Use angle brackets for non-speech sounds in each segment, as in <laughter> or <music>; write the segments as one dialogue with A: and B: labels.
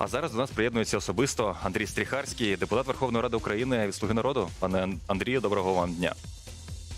A: А зараз до нас приєднується особисто Андрій Стріхарський, депутат Верховної Ради України від Слуги народу. Пане Андрію, доброго вам дня.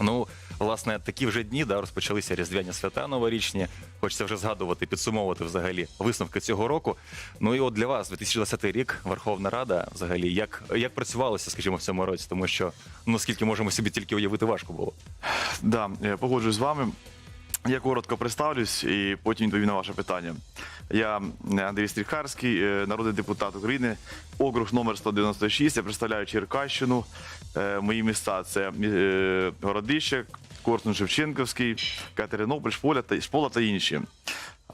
A: Ну, власне, такі вже дні да, розпочалися різдвяні свята новорічні. Хочеться вже згадувати, підсумовувати взагалі висновки цього року. Ну і от для вас 2020 рік Верховна Рада, взагалі, як, як працювалося, скажімо, в цьому році, тому що ну скільки можемо собі тільки уявити, важко було.
B: Да, я погоджуюсь з вами. Я коротко представлюсь і потім відповім на ваше питання. Я е, Андрій Стріхарський, е, народний депутат України, округ номер 196. Я представляю Черкащину. Е, Мої міста це Городище, Корсун Шевченківський, Катеринополь, Шполя та, Шпола та інші.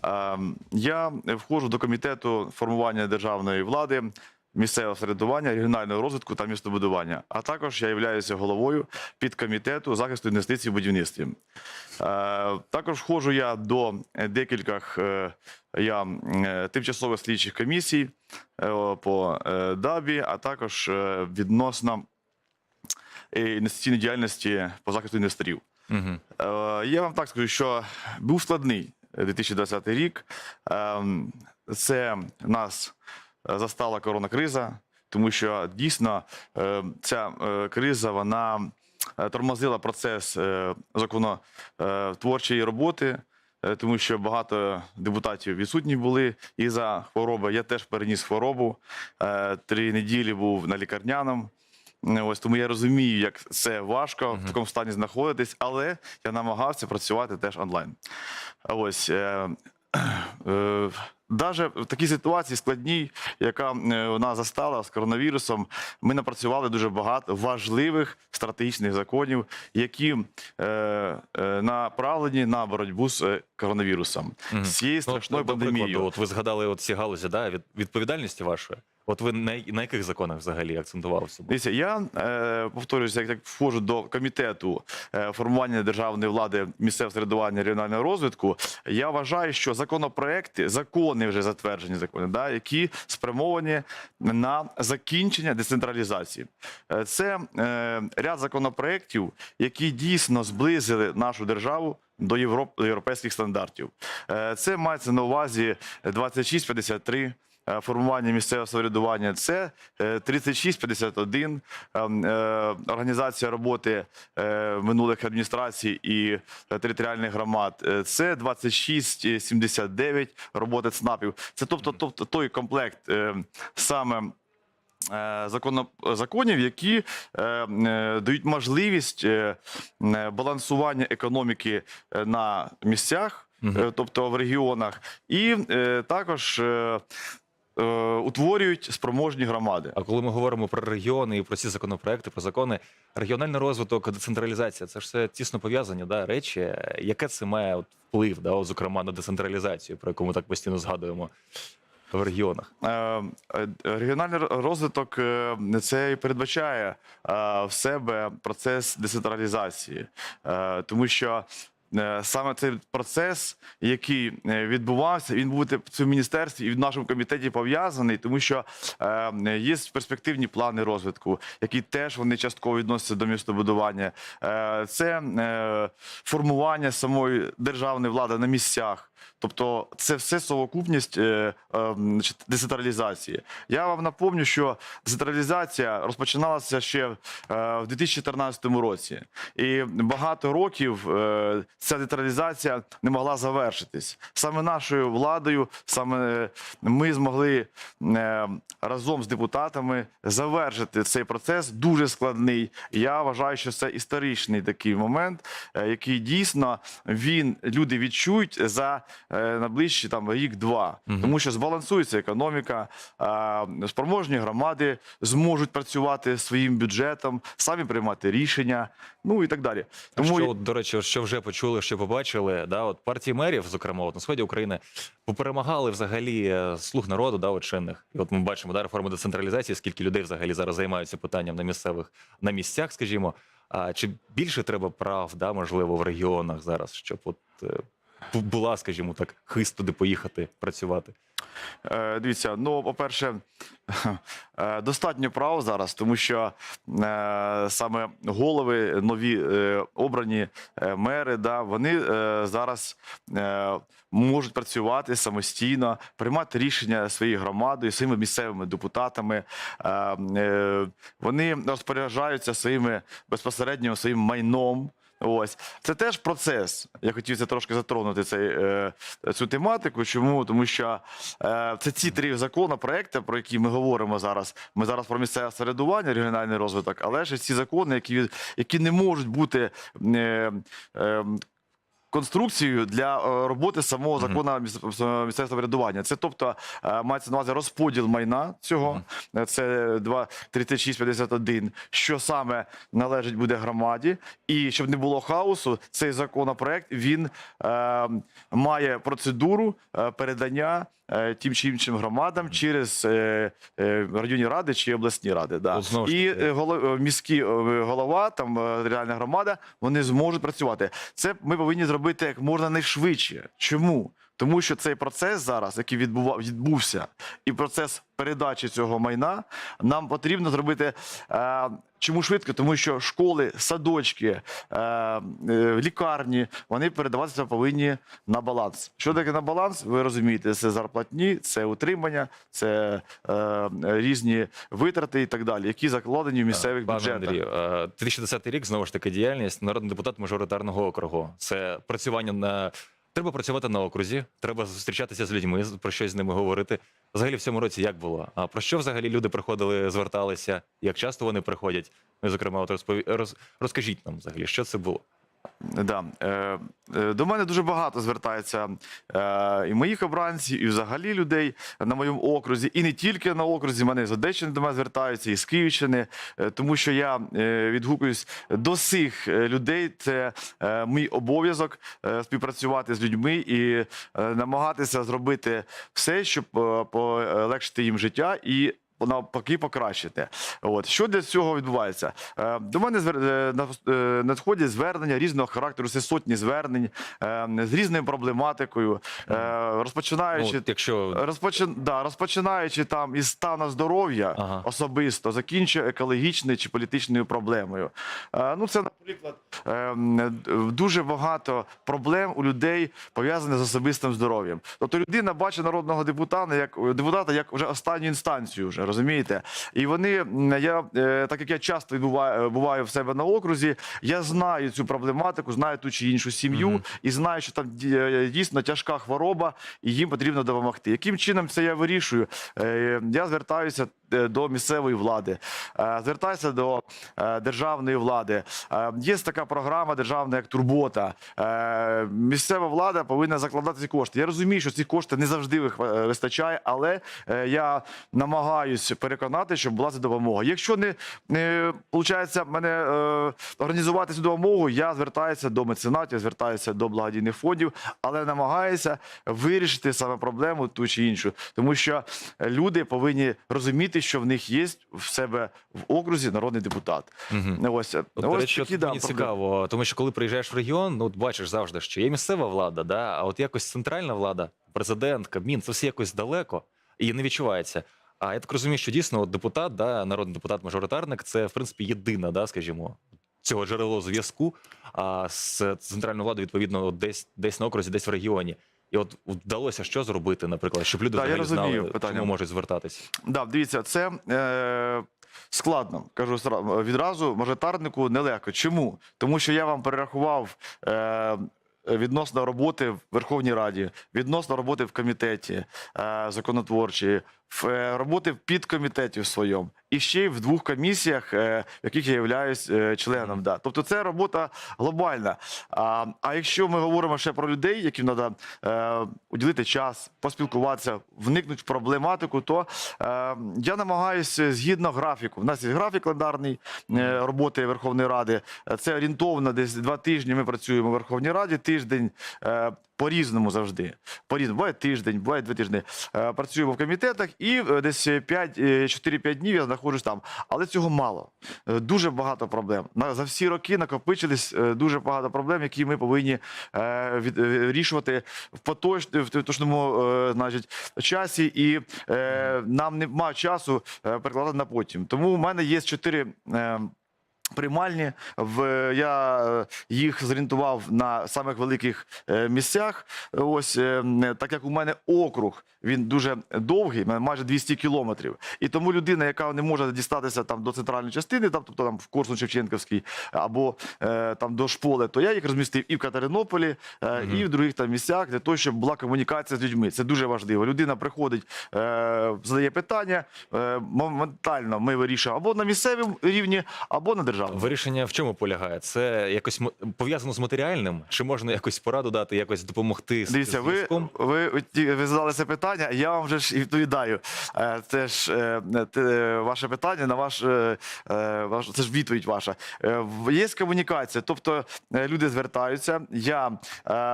B: Е, Я входжу до комітету формування державної влади, місцевого середування, регіонального розвитку та містобудування. А також я являюся головою підкомітету захисту інвестицій в будівництві. Е, Також входжу я до декількох е, я, е, тимчасових слідчих комісій по ДАБі, а також відносно інвестиційної діяльності по захисту інвесторів.
A: Угу.
B: Я вам так скажу, що був складний 2020 рік. Ем, Це нас застала коронакриза, тому що дійсно е, ця е, криза вона е, тормозила процес е, законотворчої роботи. е, Тому що багато депутатів відсутні були і за хвороби. Я теж переніс хворобу. Е, Три неділі був на лікарняному. Е, Ось тому я розумію, як це важко в такому стані знаходитись, але я намагався працювати теж онлайн. Ось е, <clears throat> е, Даже в такій ситуації складній, яка вона застала з коронавірусом, ми напрацювали дуже багато важливих стратегічних законів, які е, е, направлені на боротьбу з е, коронавірусом, з цією страшною
A: Ну, до прикладу,
B: пандемією.
A: от ви згадали от ці галузі да, від відповідальності вашої. От ви на, на яких законах взагалі акцентувалися?
B: Дивіться, я е, повторююся, як, як входжу до комітету е, формування державної влади, місцевого середування регіонального розвитку. Я вважаю, що законопроекти, закони вже затверджені закони, да, які спрямовані на закінчення децентралізації. Е, Це е, ряд законопроєктів, які дійсно зблизили нашу державу. До Європ, до європейських стандартів. Е, Це мається на увазі 2653, е, формування місцевого самоврядування. Це е, 3651, е, е, організація роботи е, минулих адміністрацій і е, територіальних громад. Е, Це 2679 роботи ЦНАПів. Це тобто, тобто той комплект е, саме. е, законів, які е, е, дають можливість е, е, балансування економіки е, на місцях, е, тобто в регіонах, і е, також е, е, утворюють спроможні громади.
A: А коли ми говоримо про регіони і про ці законопроекти, про закони, регіональний розвиток, децентралізація це ж все тісно пов'язані да, речі. Яке це має от, вплив, да, от, зокрема на децентралізацію, про яку ми так постійно згадуємо в регіонах?
B: Е, е, Регіональний розвиток е, це і передбачає е, в себе процес децентралізації, Е, тому що. Е, Саме цей процес, який е, відбувався, він буде в цьому міністерстві і в нашому комітеті пов'язаний, тому що е, є перспективні плани розвитку, які теж вони частково відносяться до містобудування. Це формування самої державної влади на місцях. Тобто це все совокупність е, е, децентралізації. Я вам напомню, що децентралізація розпочиналася ще е, в 2014 році, і багато років е, ця децентралізація не могла завершитись. Саме нашою владою, саме ми змогли е, разом з депутатами завершити цей процес дуже складний. Я вважаю, що це історичний такий момент, е, який дійсно він люди відчують за е, найближчі там рік-два, тому що збалансується економіка, спроможні громади зможуть працювати своїм бюджетом, самі приймати рішення, ну і так далі.
A: Тому що, от, до речі, що вже почули, що побачили, да, от партії мерів, зокрема, от на сході України, поперемагали взагалі е, слуг народу, да, от чинних. І от ми бачимо да, реформу децентралізації, скільки людей взагалі зараз займаються питанням на місцевих на місцях, скажімо. А чи більше треба прав, да, можливо, в регіонах зараз, щоб от е, була, скажімо так, хист туди поїхати працювати?
B: Е, Дивіться, ну, по-перше, <laughs> е, достатньо прав зараз, тому що е, саме голови нові обрані мери, да, вони зараз можуть працювати самостійно, приймати рішення своєю громадою, своїми місцевими депутатами. Вони розпоряджаються своїми безпосередньо своїм майном. Ось це теж процес. Я хотів це трошки затронути цей, е, цю тематику. Чому? Тому що е, це ці три законопроекти, про які ми говоримо зараз. Ми зараз про місцеве середування, регіональний розвиток, але ж ці закони, які, які не можуть бути. Е, е, Конструкцією для е, роботи самого закону місцевого самоврядування. Це тобто е, мається на увазі розподіл майна цього. Е, Це 2, 3651, що саме належить буде громаді. І щоб не було хаосу, цей законопроект він е, має процедуру е, передання е, тим чи іншим громадам через е, е, районні ради чи обласні ради. Да. І е, е, міські е, голова, там е, реальна громада, вони зможуть працювати. Це ми повинні зробити як можна найшвидше. Чому? Тому що цей процес зараз, який відбува, відбувся, і процес передачі цього майна, нам потрібно зробити. Е, чому швидко? Тому що школи, садочки, е, е, лікарні вони передаватися повинні на баланс. Що таке на баланс? Ви розумієте, це зарплатні, це утримання, це е, різні витрати і так далі, які закладені в місцевих
A: Пане
B: бюджетах.
A: Андрію, е, 2010 рік знову ж таки діяльність народний депутат мажоритарного округу. Це працювання на треба працювати на окрузі, треба зустрічатися з людьми, про щось з ними говорити. Взагалі в цьому році як було? А про що взагалі люди приходили, зверталися? Як часто вони приходять? Ну, зокрема, от розпові... роз... розкажіть нам взагалі, що це було?
B: Да. Е, е, до мене дуже багато звертається е, і моїх обранців, і взагалі людей на моєму окрузі, і не тільки на окрузі. Мене з Одещини до мене звертаються, і з Київщини, тому що я відгукуюсь до е, людей. Це мій обов'язок співпрацювати з людьми і намагатися зробити все, щоб полегшити їм життя і. Навпаки, покращити. От що для цього відбувається? Е, До мене е, е, надходять звернення різного характеру. Це сотні звернень з різною проблематикою, розпочинаючи
A: Ну, якщо
B: Розпочи... Да, розпочинаючи там із стану здоров'я
A: Ага.
B: особисто, закінчує екологічною чи політичною проблемою. Ну, це, наприклад, дуже багато проблем у людей пов'язаних з особистим здоров'ям. Тобто людина бачить народного депутата як депутата як вже останню інстанцію, вже розумієте? І вони, я е, так як я часто буваю, буваю в себе на окрузі, я знаю цю проблематику, знаю ту чи іншу сім'ю
A: Мгм.
B: і знаю, що там е, дійсно тяжка хвороба, і їм потрібно допомогти. Яким чином це я вирішую? Е, Я звертаюся е, до місцевої влади, е, звертаюся до е, державної влади. Е, Є така програма державна, як турбота. Е, Місцева влада повинна закладати ці кошти. Я розумію, що ці кошти не завжди е, вистачає, але е, я намагаюся переконати, щоб була ця допомога. Якщо не, виходить мене е, організувати цю допомогу, я звертаюся до меценатів, звертаюся до благодійних фондів, але намагаюся вирішити саме проблему ту чи іншу, тому що люди повинні розуміти, що в них є в себе в окрузі народний депутат.
A: Мгм.
B: Ось,
A: От, до
B: ось
A: речі,
B: такі,
A: от
B: да,
A: мені цікаво, тому що коли приїжджаєш в регіон, ну от бачиш завжди, що є місцева влада, да, а от якось центральна влада, президент, Кабмін, це все якось далеко і не відчувається. А я так розумію, що дійсно от депутат, да, народний депутат-мажоритарник, це в принципі єдина, да, скажімо, цього джерело зв'язку. А з центральною владою, відповідно, десь десь на окрузі, десь в регіоні. І от вдалося що зробити, наприклад, щоб люди
B: я
A: взагалі
B: розумію
A: знали,
B: питання.
A: чому можуть звертатися.
B: Да, дивіться, це е, складно. Кажу відразу, мажоритарнику нелегко. Чому? Тому що я вам перерахував. Е, Відносно роботи в Верховній Раді, відносно роботи в комітеті е, е, роботи в підкомітеті в своєму, і ще й в двох комісіях, е, в яких я являюсь е, членом. Да. Тобто це робота глобальна. А, а якщо ми говоримо ще про людей, яким треба е, уділити час, поспілкуватися, вникнути в проблематику, то е, я намагаюся згідно графіку. У нас є графік календарний е, роботи Верховної Ради. Е, Це орієнтовно десь два тижні. Ми працюємо в Верховній Раді. Тиждень е, по-різному завжди. По-різному. Буває тиждень, буває два тижні. Е, Працюємо в комітетах і е, десь 5, е, 4-5 днів я знаходжусь там. Але цього мало. Дуже багато проблем. За всі роки накопичились дуже багато проблем, які ми повинні вирішувати в поточ, е, значить, часі, і нам немає часу перекладати на потім. Тому в мене є чотири. Приймальні в я е, їх зорієнтував на самих великих е, місцях. Ось е, так як у мене округ він дуже довгий, майже 200 кілометрів. І тому людина, яка не може дістатися там до центральної частини, там, тобто там в корсун шевченківський або е, там до шполи, то я їх розмістив і в Катеринополі, е, і в других там місцях для того, щоб була комунікація з людьми. Це дуже важливо. Людина приходить, е, задає питання. Е, моментально ми вирішуємо або на місцевому рівні, або на державному.
A: Вирішення в чому полягає? Це якось пов'язано з матеріальним? Чи можна якось пораду дати, якось допомогти
B: Дивіться,
A: з
B: ви, ви, ви задали це питання, я вам вже ж відповідаю. Е, Це ж е, те, ваше питання на ваш, е, ваш це ж відповідь ваша. Є комунікація, тобто люди звертаються. Я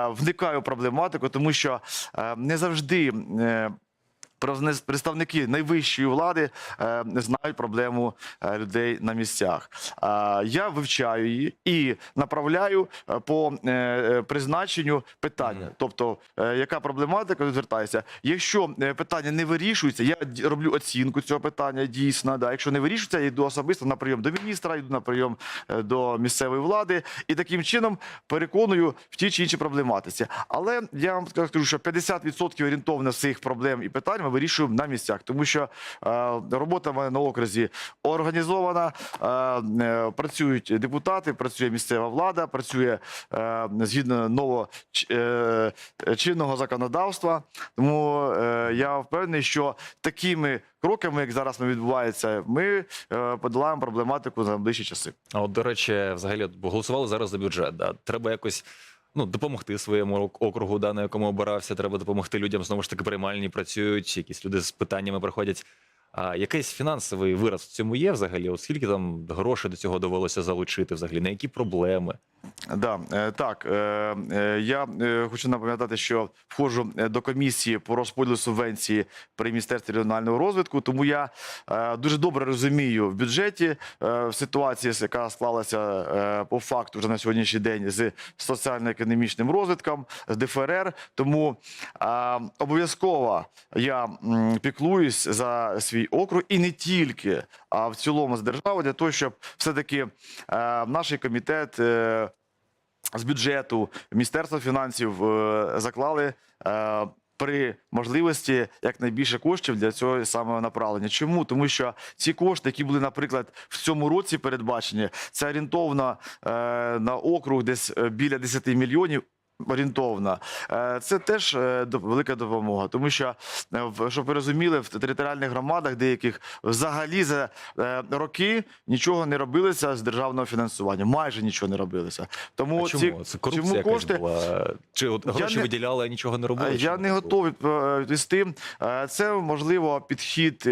B: вникаю в проблематику, тому що не завжди. Е, Представники найвищої влади е, знають проблему е, людей на місцях. Я вивчаю її і направляю е, по е, е, призначенню питання. Тобто, е, яка проблематика звертається. Якщо е, питання не вирішується, я роблю оцінку цього питання дійсно. Да. Якщо не вирішується, я йду особисто на прийом до міністра, йду на прийом е, до місцевої влади і таким чином переконую в тій чи іншій проблематиці. Але я вам скажу, що 50% орієнтовно цих проблем і питань ми вирішуємо на місцях, тому що е, робота мене на окрузі організована. Е, е, працюють депутати, працює місцева влада, працює згідно нового е, чинного законодавства. Тому я впевнений, що такими кроками, як зараз не відбувається, ми подолаємо проблематику за найближчі часи.
A: А от, до речі, взагалі голосували зараз за бюджет. Да? Треба якось ну, допомогти своєму округу, да, на якому обирався. Треба допомогти людям. Знову ж таки, приймальні працюють, якісь люди з питаннями приходять. А якийсь фінансовий вираз в цьому є взагалі? От скільки там грошей до цього довелося залучити взагалі? На які проблеми?
B: Да, е, так, е, е, я хочу напам'ятати, що входжу до комісії по розподілу субвенції при міністерстві регіонального розвитку. Тому я дуже добре розумію в бюджеті в ситуації, яка склалася по факту вже на сьогоднішній день з соціально-економічним розвитком, з ДФРР. Тому обов'язково я піклуюсь за свій округ і не тільки, а в цілому з державою для того, щоб все-таки е, наш комітет. е, з бюджету Міністерства фінансів е, заклали е, при можливості якнайбільше коштів для цього самого направлення. Чому? Тому що ці кошти, які були, наприклад, в цьому році передбачені, це орієнтовно е, на округ десь е, біля 10 мільйонів. Орієнтовно, Е, це теж е, велика допомога, тому що е, щоб ви розуміли, в територіальних громадах деяких взагалі за роки нічого не робилося з державного фінансування. Майже нічого не робилося. Тому
A: а
B: ці
A: чому? Це корупція
B: чому
A: якась
B: кошти
A: була? Чи от гроші
B: не-
A: виділяли, а нічого не робили?
B: Я не готовий відповісти. Е, Це можливо підхід.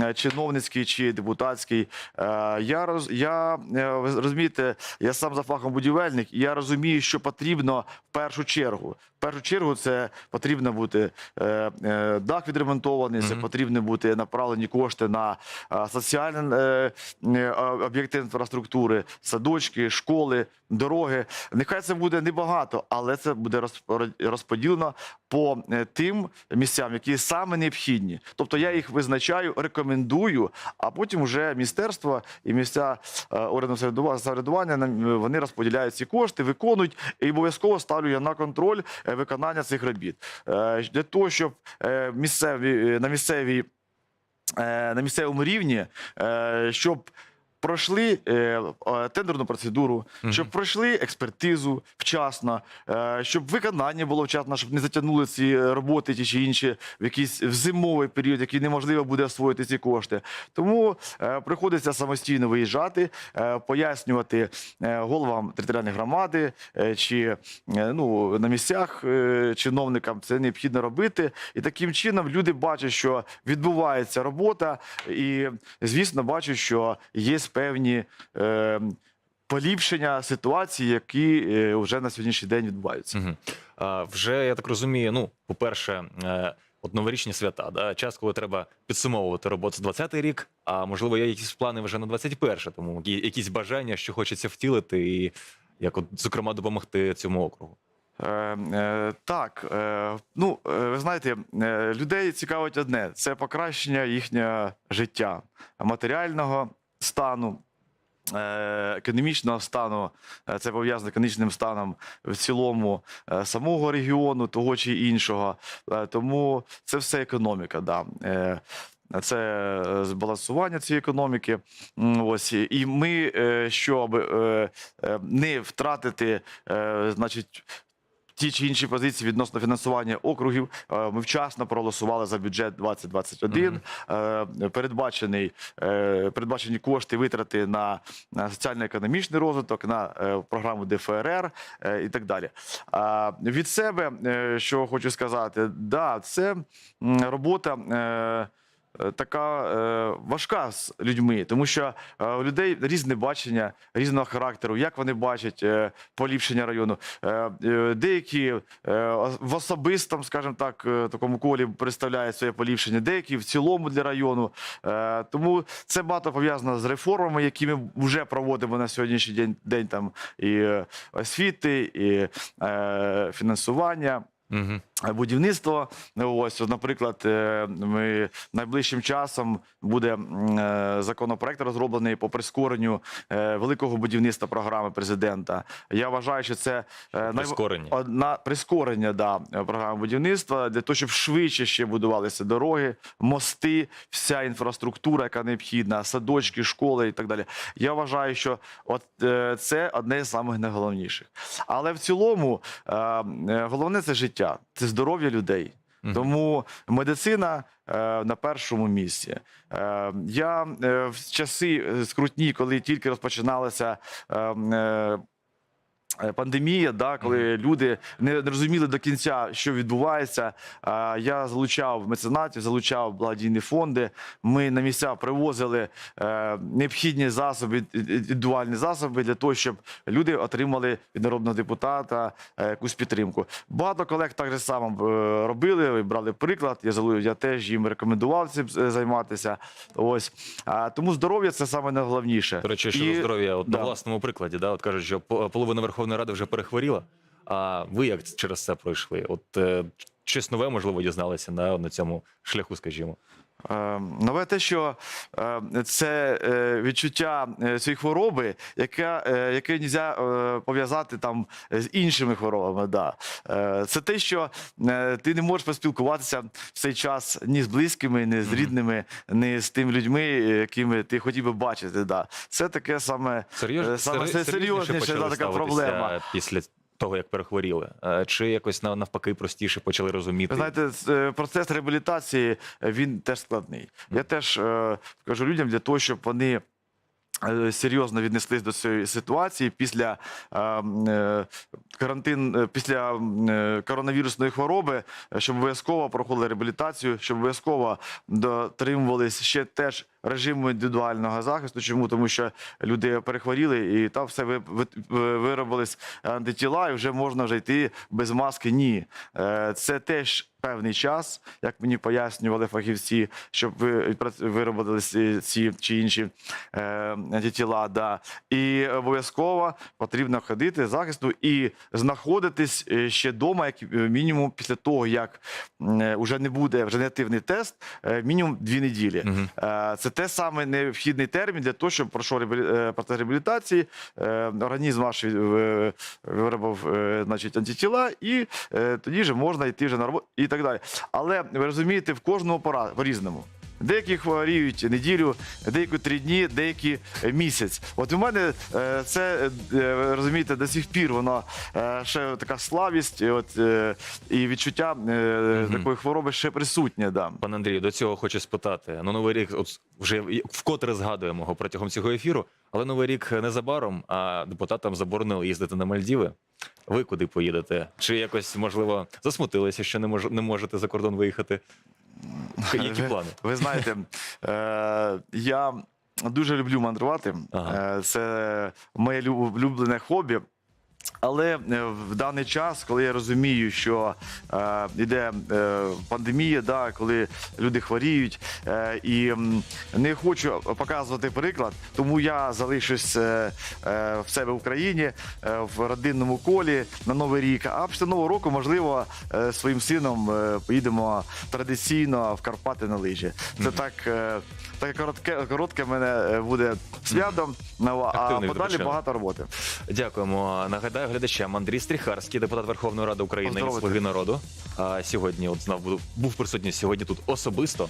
B: Е, Чиновницький чи депутатський, Е, я роз я е, розумієте, я сам за фахом будівельник, і я розумію, що потрібно в першу чергу. В першу чергу це потрібно бути дах відремонтований, це потрібно бути направлені кошти на соціальні об'єкти інфраструктури, садочки, школи, дороги. Нехай це буде небагато, але це буде розпо- розподілено по е, тим місцям, які саме необхідні. Тобто я їх визначаю, рекомендую, а потім вже міністерство і місця е, самоврядува- самоврядування е, вони розподіляють ці кошти, виконують і обов'язково ставлю я на контроль виконання цих робіт для того, щоб місцеві на місцевій на місцевому рівні, щоб пройшли е, е, тендерну процедуру, щоб пройшли експертизу вчасно, е, щоб виконання було вчасно, щоб не затягнули ці роботи ті чи інші в якийсь в зимовий період, який неможливо буде освоїти ці кошти. Тому е, приходиться самостійно виїжджати, е, пояснювати е, головам територіальної громади е, чи е, ну, на місцях е, чиновникам це необхідно робити. І таким чином люди бачать, що відбувається робота, і звісно, бачать, що є певні. Е, поліпшення ситуації, які е, вже на сьогоднішній день відбуваються.
A: Угу. А, вже я так розумію. Ну, по-перше, е, от новорічні свята, да, час, коли треба підсумовувати роботу з 20-й рік, а можливо, є якісь плани вже на 21-й, тому якісь бажання, що хочеться втілити, і як, от, зокрема, допомогти цьому округу.
B: Е, е, так, е, ну е, ви знаєте, е, людей цікавить одне: це покращення їхнього життя, матеріального стану. е, Економічного стану, е, це пов'язано з економічним станом в цілому е, самого регіону, того чи іншого. Тому це все економіка. Да. Це збалансування цієї економіки. Ось і ми, щоб не втратити, значить, ті чи інші позиції відносно фінансування округів. Е, Ми вчасно проголосували за бюджет 2021. Е, Передбачений, е, передбачені кошти витрати на, соціально-економічний розвиток, на програму ДФРР і так далі. Від себе, що хочу сказати, да, це робота. Е, Така е, важка з людьми, тому що е, у людей різне бачення різного характеру, як вони бачать поліпшення району. Деякі в особистому, скажімо так, такому колі представляють своє поліпшення, деякі в цілому для району. Тому це багато пов'язано з реформами, які ми вже проводимо на сьогоднішній день, день там і освіти, і фінансування.
A: Угу.
B: Будівництво, ось, наприклад, е, ми найближчим часом буде е, законопроект розроблений по прискоренню е, великого будівництва програми президента. Я вважаю, що це
A: Прискорення.
B: одна прискорення да, програми будівництва для того, щоб швидше ще будувалися дороги, мости, вся інфраструктура, яка необхідна, садочки, школи і так далі. Я вважаю, що от це одне з самих найголовніших. Але в цілому головне це життя, це здоров'я людей. Тому медицина е, на першому місці. Е, я е, в часи е, скрутні, коли тільки розпочиналася. е, е, е, Пандемія, да, коли люди не, не розуміли до кінця, що відбувається. а, Я залучав меценатів, залучав благодійні фонди. Ми на місця привозили е, необхідні засоби, індивідуальні засоби для того, щоб люди отримали від народного депутата е, якусь підтримку. Багато колег так же само е, робили, брали приклад. Я я теж їм рекомендував цим е, займатися. Ось а, тому здоров'я це саме найголовніше.
A: До речі, щодо
B: І-
A: здоров'я, от
B: да.
A: на власному прикладі, да, от кажуть, що по- половина Верховної Ради вже перехворіла. А ви як через це пройшли? От е, щось нове, можливо, дізналися на, на цьому шляху, скажімо.
B: Е, Нове те, що е, це е, відчуття е, цієї хвороби, яке, е, яке не можна пов'язати там з іншими хворобами. Да. Е, Це те, що е, ти не можеш поспілкуватися в цей час ні з близькими, ні з рідними, ні з тими людьми, якими ти хотів би бачити. Да. Це таке саме,
A: Серйозно,
B: е, саме
A: серйозніше
B: серйозніше да, така проблема.
A: після того, як перехворіли? Е, Чи якось нав- навпаки простіше почали розуміти?
B: Знаєте, е, процес реабілітації е, він теж складний. Я теж кажу людям для того, щоб вони. Серйозно віднеслись до цієї ситуації після е, карантин, після коронавірусної хвороби, щоб обов'язково проходили реабілітацію, щоб обов'язково дотримувались ще теж режиму індивідуального захисту. Чому? Тому що люди перехворіли і там все ви, ви, ви- виробились антитіла, і вже можна вже йти без маски. Ні, Е, це теж. Певний час, як мені пояснювали фахівці, щоб виробили ці, чи інші е, антитіла. Да. І обов'язково потрібно ходити захисту і знаходитись е, ще вдома, як мінімум після того, як вже не буде вже негативний тест, мінімум дві неділі. Е, Це те саме необхідний термін для того, щоб пройшов е, процес реабілітації, е, організм ваш виробив е, значить, антитіла, і тоді вже можна йти вже на роботу і так далі. Але ви розумієте, в кожного пора по-різному. Деякі хворіють неділю, деякі три дні, деякі місяць. От у мене е, це е, розумієте, до сих пір воно е, ще така слабість, і от і відчуття такої хвороби ще присутнє. Да.
A: Пане Андрію, до цього хочу спитати. Ну, новий рік, от вже вкотре згадуємо його протягом цього ефіру, але новий рік незабаром, а депутатам заборонили їздити на Мальдіви. Ви куди поїдете? Чи якось можливо засмутилися, що не мож, не можете за кордон виїхати? Які плани?
B: Ви знаєте, е, я дуже люблю мандрувати.
A: Ага.
B: Е, Це моє лю- улюблене хобі. Але е, в даний час, коли я розумію, що е, йде е, пандемія, да, коли люди хворіють, е, і не хочу показувати приклад, тому я залишусь е, е, в себе в Україні е, в родинному колі на новий рік. А після нового року, можливо, е, своїм сином е, поїдемо традиційно в Карпати на лижі. Це так, е, таке коротке, коротке мене буде святом, а подалі багато роботи.
A: Дякуємо. Нагадаю глядачам. Андрій Стріхарський, депутат Верховної Ради України від Слуги народу. А сьогодні, от знав, був- був присутній сьогодні тут особисто